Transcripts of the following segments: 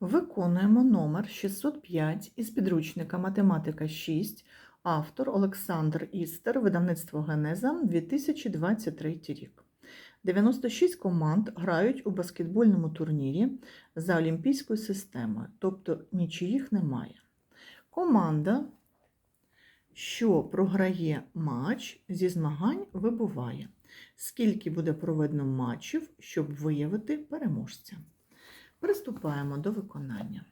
Виконуємо номер 605 із підручника Математика 6, автор Олександр Істер, видавництво Генеза, 2023 рік. 96 команд грають у баскетбольному турнірі за олімпійською системою, тобто нічиїх немає. Команда, що програє матч зі змагань, вибуває. Скільки буде проведено матчів, щоб виявити переможця? Приступаємо до виконання.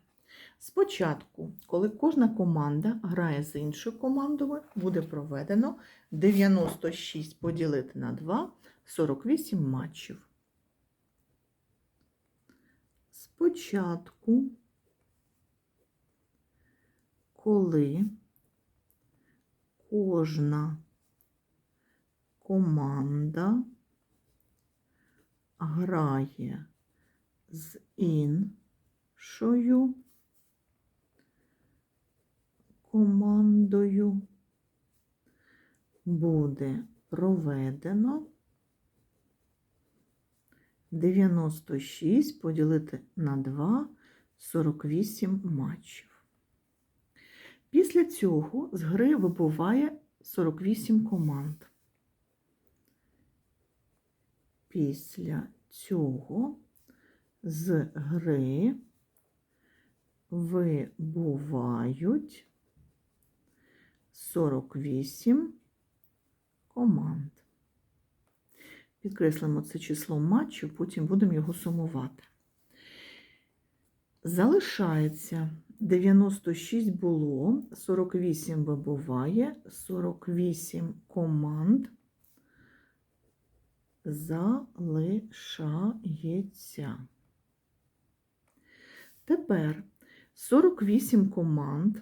Спочатку, коли кожна команда грає з іншою командою, буде проведено 96 поділити на 2 48 матчів. Спочатку, коли кожна команда грає з іншою командою буде проведено 96 поділити на 2 48 матчів. Після цього з гри вибуває 48 команд. Після цього з гри вибувають 48 команд. Підкреслимо це число матчів, потім будемо його сумувати. Залишається 96 було, 48 вибуває, 48 команд залишається. Тепер 48 команд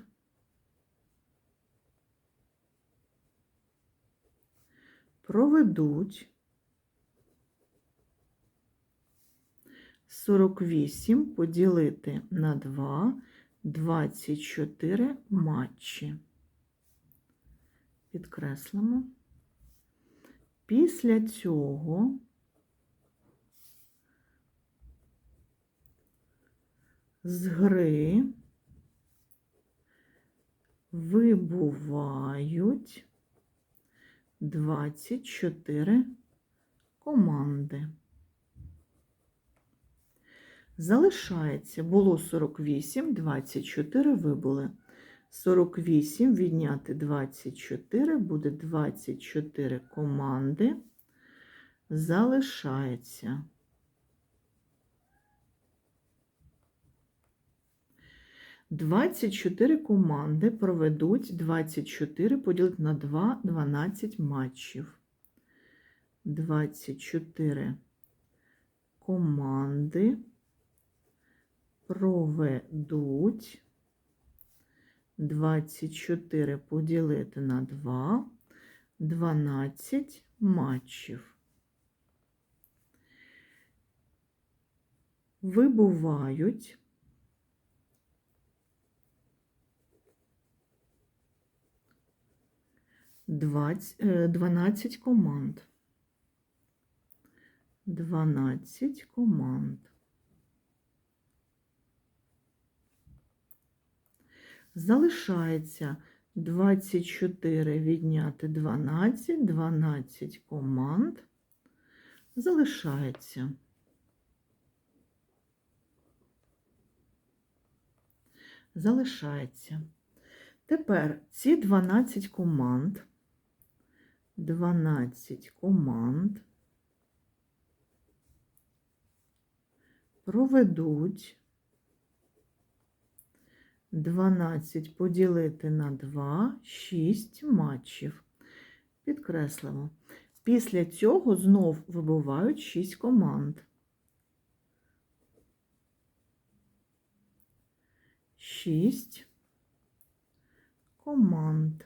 проведуть 48 поділити на 2 24 матчі. Підкреслимо. Після цього з гри вибувають 24 команди. Залишається, було 48, 24 вибули. 48 відняти 24 буде 24 команди. Залишається. Двадцять чотири команди проведуть 24 поділити на 2 12 матчів. 24 команди проведуть 24 поділити на 2 12 матчів. Вибувають двадцять- е, 12 команд. 12 команд. Залишається 24 відняти 12, 12 команд. Залишається. Залишається. Тепер ці 12 команд, 12 команд проведуть 12 поділити на 2 6 матчів. Підкреслимо. Після цього знов вибувають 6 команд. 6 команд.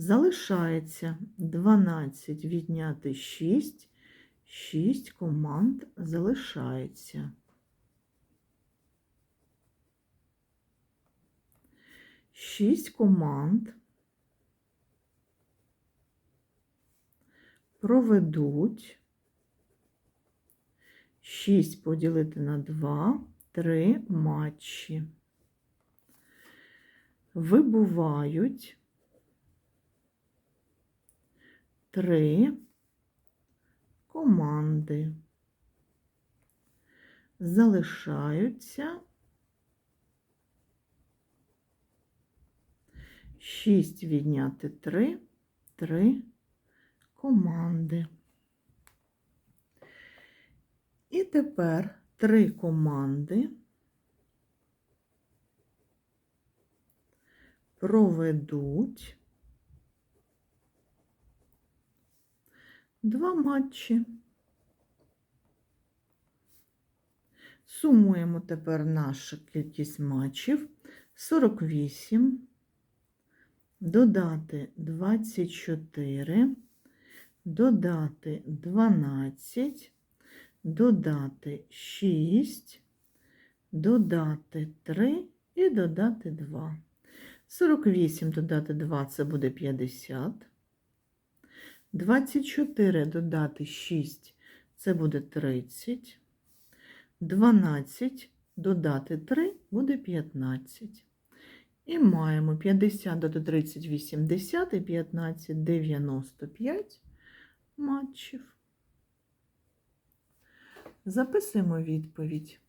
Залишається 12 відняти 6, 6 команд залишається. 6 команд проведуть 6 поділити на 2 три матчі. Вибувають три команди. Залишаються шість відняти три, три команди. І тепер три команди проведуть два матчі. Сумуємо тепер нашу кількість матчів 48, додати 24, додати 12, додати 6, додати 3 і додати 2. 48 додати 2 це буде 50. 24 додати 6 це буде 30. 12 додати 3 буде 15. І маємо 50 додати 30 80 і 15 95 матчів. Записуємо відповідь.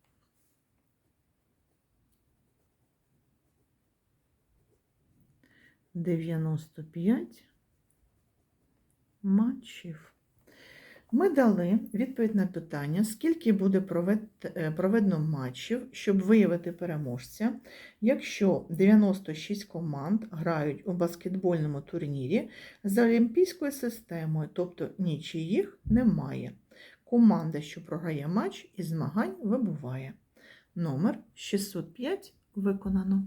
Дев'яносто п'ять матчів. Ми дали відповідь на питання, скільки буде е, проведено матчів, щоб виявити переможця, якщо 96 команд грають у баскетбольному турнірі за олімпійською системою, тобто нічиїх немає. Команда, що програє матч із змагань, вибуває. Номер 605 виконано.